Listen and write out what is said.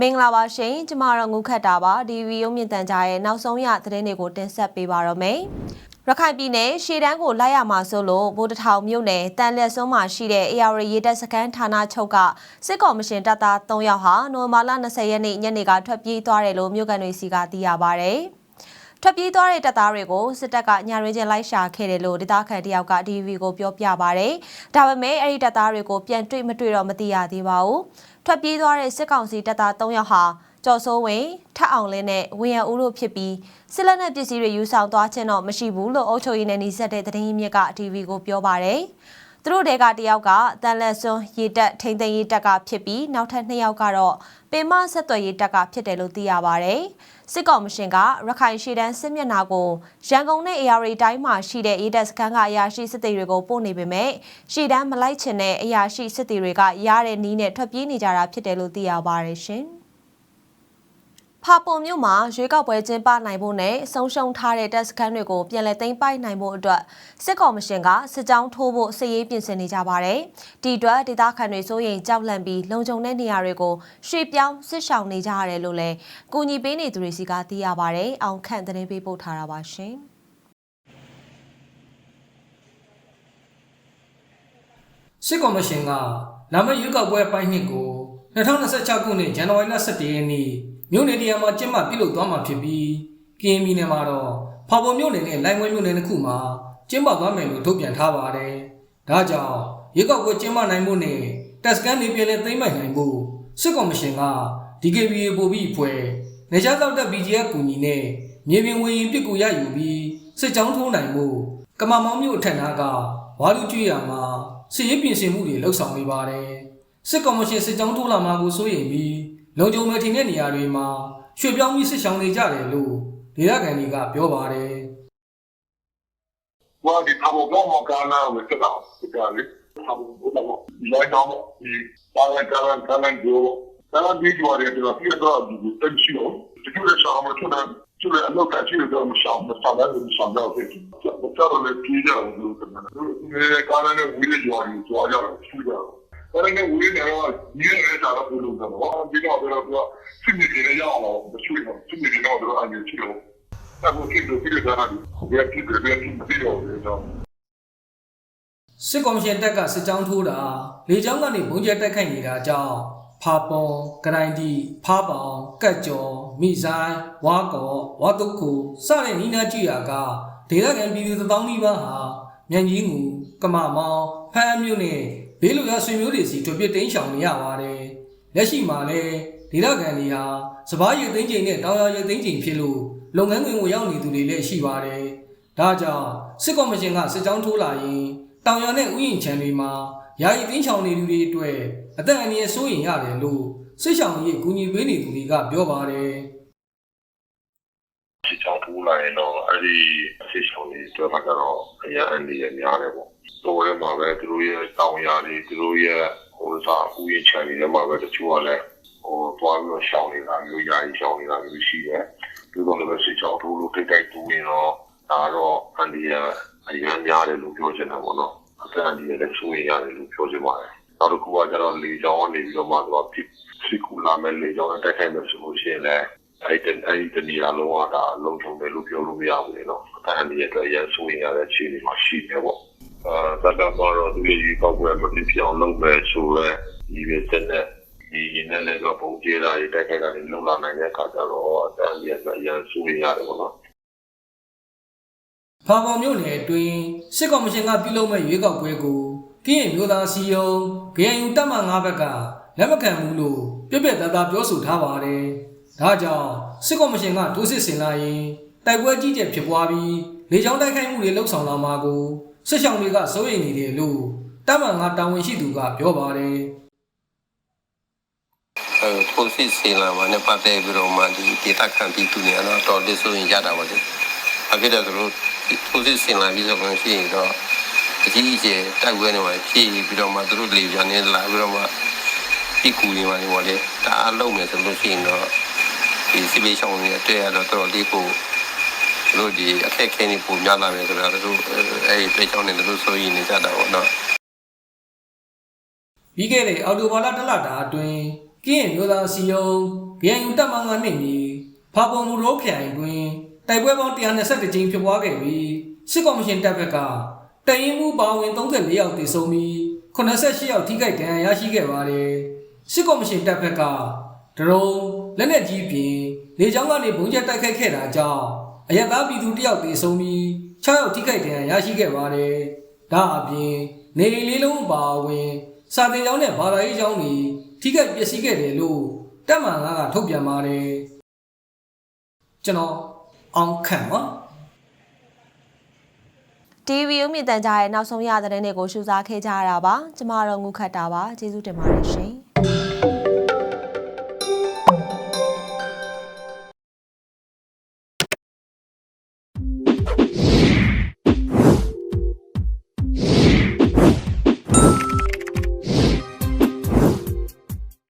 မင်္ဂလာပါရှင်ကျမတို့ငုခတ်တာပါဒီဗီဒီယိုမြင့်တန်ကြားရဲ့နောက်ဆုံးရသတင်းတွေကိုတင်ဆက်ပေးပါတော့မယ်ရခိုင်ပြည်နယ်ရှေတန်းကိုလိုက်ရမှာဆိုလို့ဗိုလ်တထောင်မြို့နယ်တန်လက်စွန်းမှာရှိတဲ့ AR ရေတပ်စခန်းဌာနချုပ်ကစစ်ကော်မရှင်တပ်သား3ယောက်ဟာနိုဝင်ဘာလ20ရက်နေ့ညနေကထွက်ပြေးသွားတယ်လို့မြို့ကန်တွေစီကသိရပါဗျ။ ထွက်ပြေးသွားတဲ့တပ်သားတွေကိုစစ်တပ်ကညာရင်းချင်းလိုက်ရှာခဲ့တယ်လို့ဒေသခံတယောက်က DV ကိုပြောပြပါဗျ။ဒါပေမဲ့အဲ့ဒီတပ်သားတွေကိုပြန်တွေ့မတွေ့တော့မသိရသေးပါဘူး။ထွက်ပြေးသွားတဲ့စစ်ကောင်စီတပ်သား3ယောက်ဟာကျော်စိုးဝင်းထက်အောင်လင်းနဲ့ဝင်းရဦးတို့ဖြစ်ပြီးစစ်လက်နက်ပစ္စည်းတွေယူဆောင်သွားခြင်းတော့မရှိဘူးလို့အုပ်ချုပ်ရေးနဲ့နှိစက်တဲ့သတင်းရင်းမြစ်က TV ကိုပြောပါဗျ။ သူတို့တဲကတယောက်ကတန်လက်စွန်းရေတက်ထိန်သိမ်းရေးတက်ကဖြစ်ပြီးနောက်ထပ်2ယောက်ကတော့ပင်မဆက်သွယ်ရေးတက်ကဖြစ်တယ်လို့သိရပါဗျ။စစ်ကောင်မရှင်ကရခိုင်ရှေတန်းစစ်မျက်နှာကိုရန်ကုန်နဲ့ AR တိုင်းမှာရှိတဲ့ရေးတက်စခန်းကအရာရှိစစ်သည်တွေကိုပို့နေပေမဲ့ရှေတန်းမလိုက်ချင်တဲ့အရာရှိစစ်သည်တွေကရတဲ့နီးနဲ့ထွက်ပြေးနေကြတာဖြစ်တယ်လို့သိရပါဗျရှင်။ ဖာပုံမြို့မှာရွေးကောက်ပွဲကျင်းပနိုင်ဖို့နဲ့ဆုံးရှုံးထားတဲ့တပ်စခန်းတွေကိုပြန်လည်သိမ်းပိုက်နိုင်ဖို့အတွက်စစ်ကော်မရှင်ကစစ်ကြောင်းထိုးဖို့စစ်ရေးပြင်ဆင်နေကြပါတယ်။ဒီအတွက်ဒေသခံတွေစိုးရိမ်ကြောက်လန့်ပြီးလုံခြုံတဲ့နေရာတွေကိုရွှေ့ပြောင်းစစ်ရှောင်နေကြရတယ်လို့လည်းကူညီပေးနေသူတွေစီကသိရပါတယ်။အောင်ခန့်သတင်းပေးပို့ထားတာပါရှင်။စစ်ကော်မရှင်ကလာမယ့်ရွေးကောက်ပွဲပိုင်းနှစ်ကို2026ခုနှစ်ဇန်နဝါရီလ17ရက်နေ့ မြို့နယ်တရားမှာကျင်းပပြုလုပ်သွားမှာဖြစ်ပြီးကရင်ပြည်နယ်မှာတော့ဖော်ပေါ်မြို့နယ်နဲ့လိုင်ဝဲမြို့နယ်နှစ်ခုမှာကျင်းပသွားမယ်လို့ထုတ်ပြန်ထားပါတယ်။ဒါကြောင့်ရွေးကောက်ပွဲကျင်းပနိုင်မှုနဲ့တက်စကန်တွေပြည်လဲသိမ်းပိုက်နိုင်မှုစစ်ကော်မရှင်က DKBA ပို့ပြီးဖွဲ့နေချာတောက်တဲ့ BGF ကူညီနဲ့မြေပြင်ဝင်ရင်ပြစ်ကူရယူပြီးစစ်ကြောင်းထိုးနိုင်မှုကမမောင်းမြို့ထက်နာကဝါလူကျွေးရမှာစစ်ရေးပြင်ဆင်မှုတွေလှုပ်ဆောင်နေပါတယ်။စစ်ကော်မရှင်စစ်ကြောင်းထိုးလာမှာကိုစိုးရိမ်ပြီး လုံခြုံမယ်ထင်တဲ့နေရာတွေမှာရွှေပြောင်းပြီးစစ်ဆောင်နေကြတယ်လို့ဒေသခံတွေကပြောပါတယ်။ဘာဒီဘာဘောဘောမကနာဝတ်တော့ဒါလေဘာဘောဘောလိုက်တော့ဒီပါလန်ကရန်ကရန်ဂျိုကရန်ဒီဂျိုရဲ့ဒီတော့ပြတော့ဒီတန်ချီရောဒီကိစ္စအမှတ်တော့ကျွန်တော်အလုပ်ကရှိတယ်တော့မဆောင်မဆောင်လည်းမဆောင်တော့ဖြစ်တယ်။ဘာကြောင့်လဲကြည့်ကြလို့ဒီကနေ့ကလည်းဝီလီဂျော်ကြီးကြွားကြတော့ရှိကြတော့ 那那个五零年啊，一个人下来不弄的了，我们领导在那说，村里给人养了，我们去了，村里领导都按你去了，但是进度这个在那里，后边进这边进不了，你知道吗？စစ်ကောင်ရှင်တပ်ကစစ်ကြောင်းထိုးတာလေကြောင်းကနေဘုံကျဲတိုက်ခိုက်နေတာကြောင့်ဖာပွန်၊ကရိုင်းတီဖာပောင်၊ကတ်ကျော်၊မိဆိုင်၊ဝါကော၊ဝါတုတ်ခုစတဲ့နီးနားကြည့်ရာကဒေသခံပြည်သူသပေါင်းနီးပါးဟာမြန်ကြီးငူ၊ကမမောင်၊ဖမ်းအမျိုးနဲ့ ဘေးလူရဆွေမျိုးတွေစီတွေ့ပြတိန်းရှောင်နေရပါတယ်လက်ရှိမှာလည်းဒေသခံတွေဟာစပားရည်သိန်းချိန်နဲ့တောင်ရရည်သိန်းချိန်ဖြစ်လို့လုပ်ငန်းခွင်ကိုရောက်နေသူတွေလည်းရှိပါတယ်ဒါကြောင့်စစ်ကော်မရှင်ကစစ်ကြောင်းထိုးလာရင်တောင်ရနဲ့ဥယျာဉ်ချံတွေမှာယာယီသိန်းချောင်နေသူတွေအတွက်အသက်အန္တရာယ်စိုးရိမ်ရတယ်လို့စစ်ဆောင်ရေးကူညီပေးနေသူတွေကပြောပါတယ် စစ်ချောင်းထူလာရင်တော့အဲ့ဒီစစ်ချောင်းတွေတွေ့မှာတော့အရင်အနေနဲ့များတယ်ပေါ့။တော့ရဲမှာပဲသူတို့ရဲ့တောင်ယာတွေသူတို့ရဲ့ဟိုစားဥယျာဉ်ချမ်းတွေထဲမှာပဲတချို့ကလည်းဟိုတွားပြီးတော့ရှောင်းနေတာမျိုးယာယီရှောင်းနေတာမျိုးရှိတယ်။ဒီတော့လည်းစစ်ချောင်းထူလို့တိတ်တိတ်တူရင်တော့ဒါတော့အန်ဒီယာအရင်များတယ်လို့ပြောချင်တာပေါ့နော်။အတန်ဒီယာလည်းဆိုရင်ရတယ်လို့ပြောချင်ပါတယ်။နောက်တစ်ခုကကျတော့လေကြောင်းကနေပြီးတော့မှတော့ဖြစ်စစ်ကူလာမဲ့လေကြောင်းနဲ့တိုက်ခိုက်မယ်ဆိုလို့ရှိရင်လည်း အဲ့ဒီအဲ့ဒီတနေရာလုံးဝဒါလုံခြုံတယ်လို့ပြောလို့မရဘူးလေနော်အတန်ဒီအတွက်ရန်ဆိုရင်ရတဲ့အခြေအနေမှာရှိတယ်ပေါ့အာတတ်တော့သူရဲ့ရေပောက်ကွယ်မဖြစ်ဖြစ်အောင်လုပ်မယ်ဆိုရဲဒီပဲတဲ့နဲ့ဒီရင်နဲ့လည်းတော့ပုံကျေးတာတွေတိုက်ခိုက်တာတွေလုံလာနိုင်တဲ့အခါကျတော့အတန်ဒီအတွက်ရန်ဆိုရင်ရတယ်ပေါ့နော်ဖာပေါ်မြို့နယ်အတွင်းစစ်ကော်မရှင်ကပြုလုပ်မဲ့ရွေးကောက်ပွဲကိုကရင်မျိုးသားစီယုံ GNU တပ်မ9ဘက်ကလက်မခံဘူးလို့ပြက်ပြက်သားသားပြောဆိုထားပါတယ်။ ဒါကြောင့်စစ်ကော်မရှင်ကဒုစစ်ဆင်လာရင်တိုက်ပွဲကြီးကျယ်ဖြစ်ပွားပြီးလေကြောင်းတိုက်ခိုက်မှုတွေလှုပ်ဆောင်လာမှာကိုစစ်ဆောင်တွေကစိုးရိမ်နေတယ်လို့တပ်မ9တာဝန်ရှိသူကပြောပါတယ်အဲထိုးစစ်စင်လာမှနဲ့ပတ်သက်ပြီးတော့မှဒီဒေတာခံပြီးသူနေတော့တော်လေးဆိုရင်ရတာပါလေ။အခုတော့သူတို့ထိုးစစ်စင်လာပြီးဆိုတော့ရှိရင်တော့အကြီးအကျယ်တိုက်ပွဲနေမှာဖြစ်ပြီးတော့မှသူတို့လေပြန်နေလာပြီးတော့မှဒီကူနေမှာပေါ့လေ။ဒါအလုံးမယ်ဆိုလို့ရှိရင်တော့ ဒီစီဘေးရှောင်းနေတဲ့အတွေ့အတော့တော်လေးကိုသူတို့ဒီအခက်ခဲနေပုံများလာမယ်ဆိုတော့သူတို့အဲဒီတွေ့ချောင်းနေသူတို့ဆိုရင်နေကြတာပေါ့နော်ပြီးခဲ့တဲ့အော်တိုဘာလတစ်လတာအတွင်းကရင်မျိုးသားစီယုံ BNU တပ်မငါနှစ်မြေဖာပုံမူရောခရိုင်တွင်တိုက်ပွဲပေါင်း120ကြိမ်ဖြစ်ပွားခဲ့ပြီးစစ်ကော်မရှင်တပ်ဘက်ကတရင်မှုပါဝင်34ယောက်သေဆုံးပြီး88ယောက်ထိခိုက်ဒဏ်ရာရရှိခဲ့ပါတယ်စစ်ကော်မရှင်တပ်ဘက်ကဒရုန်း လက်နက်ကြီးပြင်လေကြောင်းကနေဘုံကျက်တိုက်ခိုက်ခဲ့တာကြောင့်အရက်သားပြည်သူတယောက်သေဆုံးပြီး6ယောက်ထိခိုက်ဒဏ်ရာရရှိခဲ့ပါတယ်ဒါအပြင်နေအိမ်လေးလုံးပါဝင် စာတင်ကျောင်းနဲ့ဘာသာရေးကျောင်းတွေထိခိုက်ပျက်စီးခဲ့တယ်လို့တပ်မန်ကထုတ်ပြန်ပါတယ်ကျွန်တော်အောင်ခန့်ပါ TV ရုပ်မြင့်တန်ကြားရဲ့နောက်ဆုံးရသတင်းတွေကိုရှုစားခဲ့ကြရတာပါကျမတို့ငုခတ်တာပါကျေးဇူးတင်ပါတယ်ရှင်